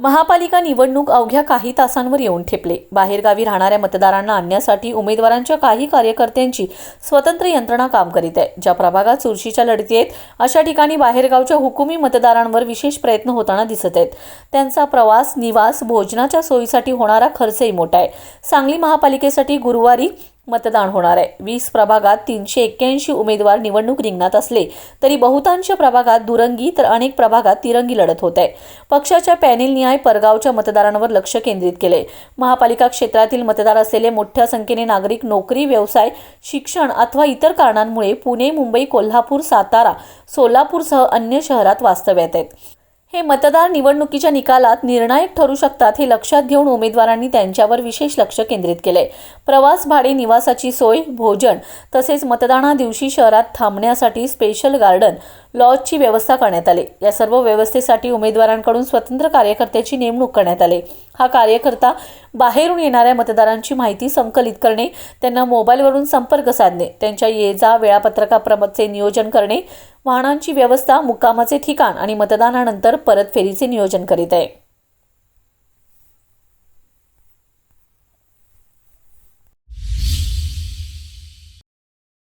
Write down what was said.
महापालिका निवडणूक अवघ्या काही तासांवर येऊन ठेपले. बाहेरगावी राहणाऱ्या मतदारांना आणण्यासाठी उमेदवारांच्या काही कार्यकर्त्यांची स्वतंत्र यंत्रणा काम करीत आहे. ज्या प्रभागात चुरशीच्या लढती आहेत अशा ठिकाणी बाहेरगावच्या हुकुमी मतदारांवर विशेष प्रयत्न होताना दिसत आहेत. त्यांचा प्रवास निवास भोजनाच्या सोयीसाठी होणारा खर्चही मोठा आहे. सांगली महापालिकेसाठी गुरुवारी मतदान होणार आहे. वीस प्रभागात तीनशे एक्क्याऐंशी उमेदवार निवडणूक रिंगणात असले तरी बहुतांश प्रभागात दुरंगी तर अनेक प्रभागात तिरंगी लढत होत आहे. पक्षाच्या पॅनेल न्याय परगावच्या मतदारांवर लक्ष केंद्रित केले. महापालिका क्षेत्रातील मतदार असलेले मोठ्या संख्येने नागरिक नोकरी व्यवसाय शिक्षण अथवा इतर कारणांमुळे पुणे मुंबई कोल्हापूर सातारा सोलापूरसह अन्य शहरात वास्तव्यात आहेत. हे मतदार निवडणुकीच्या निकालात निर्णायक ठरू शकतात हे लक्षात घेऊन उमेदवारांनी त्यांच्यावर विशेष लक्ष केंद्रित केले प्रवास भाडे निवासाची सोय भोजन तसेच मतदाना दिवशी शहरात थांबण्यासाठी स्पेशल गार्डन लॉजची व्यवस्था करण्यात आली. या सर्व व्यवस्थेसाठी उमेदवारांकडून स्वतंत्र कार्यकर्त्याची नेमणूक करण्यात आली. हा कार्यकर्ता बाहेरून येणाऱ्या मतदारांची माहिती संकलित करणे त्यांना मोबाईलवरून संपर्क साधणे त्यांच्या ये जा वेळापत्रकाप्रमचे नियोजन करणे वाहनांची व्यवस्था मुक्कामाचे ठिकाण आणि मतदानानंतर परतफेरीचे नियोजन करीत आहे.